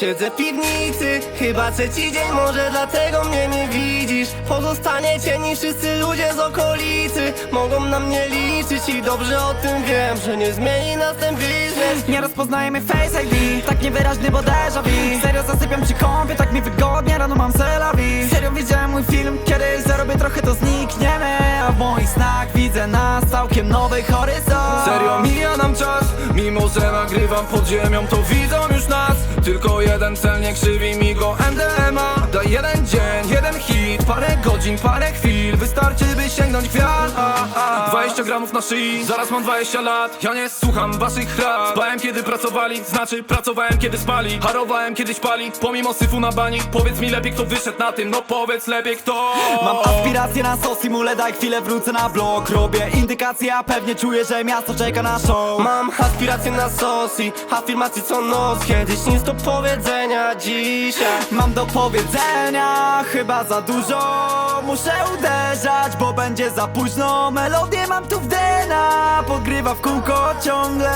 Siedzę w piwnicy, chyba trzeci dzień, może dlatego mnie nie widzisz. Pozostanie cieni wszyscy ludzie z okolicy. Mogą na mnie liczyć i dobrze o tym wiem Że nie zmieni nas ten biznes. Nie rozpoznajemy Face ID Tak niewyraźny, bo déjà vu. Serio zasypiam przy kąpie, tak mi wygodnie Rano mam selawi. Serio widziałem mój film Kiedyś zarobię trochę, to znikniemy. A w moich snach widzę nas Całkiem nowy horyzont Serio mija nam czas Mimo, że nagrywam pod ziemią To widzą już nas Tylko jeden cel nie krzywi mi go MDMA Daj jeden dzień, jeden hit Parę godzin, parę chwil. Wystarczy by sięgnąć gwiazd. A, a. 20 gramów na szyi. Zaraz mam 20 lat. Ja nie słucham waszych rad. Spałem kiedy pracowali. Znaczy pracowałem kiedy spali. Harowałem kiedy śpali Pomimo syfu na bani. Powiedz mi lepiej kto wyszedł na tym. No powiedz lepiej kto. Mam aspiracje na sos, simule, daj chwilę wrócę na blok. Robię indykacje, a pewnie czuję, że miasto czeka na show. Mam aspiracje na sos i afirmacji co noc Kiedyś nic do powiedzenia dzisiaj. Mam do powiedzenia chyba za dużo Muszę uderzać, bo będzie za późno. Melodię mam tu w DNA Pogrywa w kółko ciągle.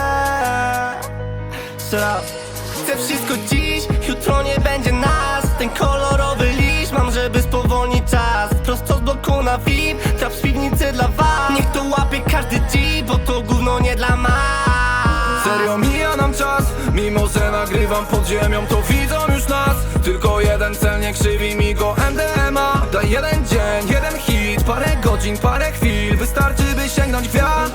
Jeszcze raz Chcę wszystko dziś, jutro nie będzie nas. Ten kolorowy liść mam, żeby spowolnić czas. Prosto z bloku na VIP, trap z piwnicy dla was. Niech to łapie każdy G, bo to gówno nie dla mas. Serio mija nam czas. Mimo, że nagrywam pod ziemią To widzą już nas. Tylko jeden cel nie krzywi mi godzin, parę chwil Wystarczy by sięgnąć gwiazd.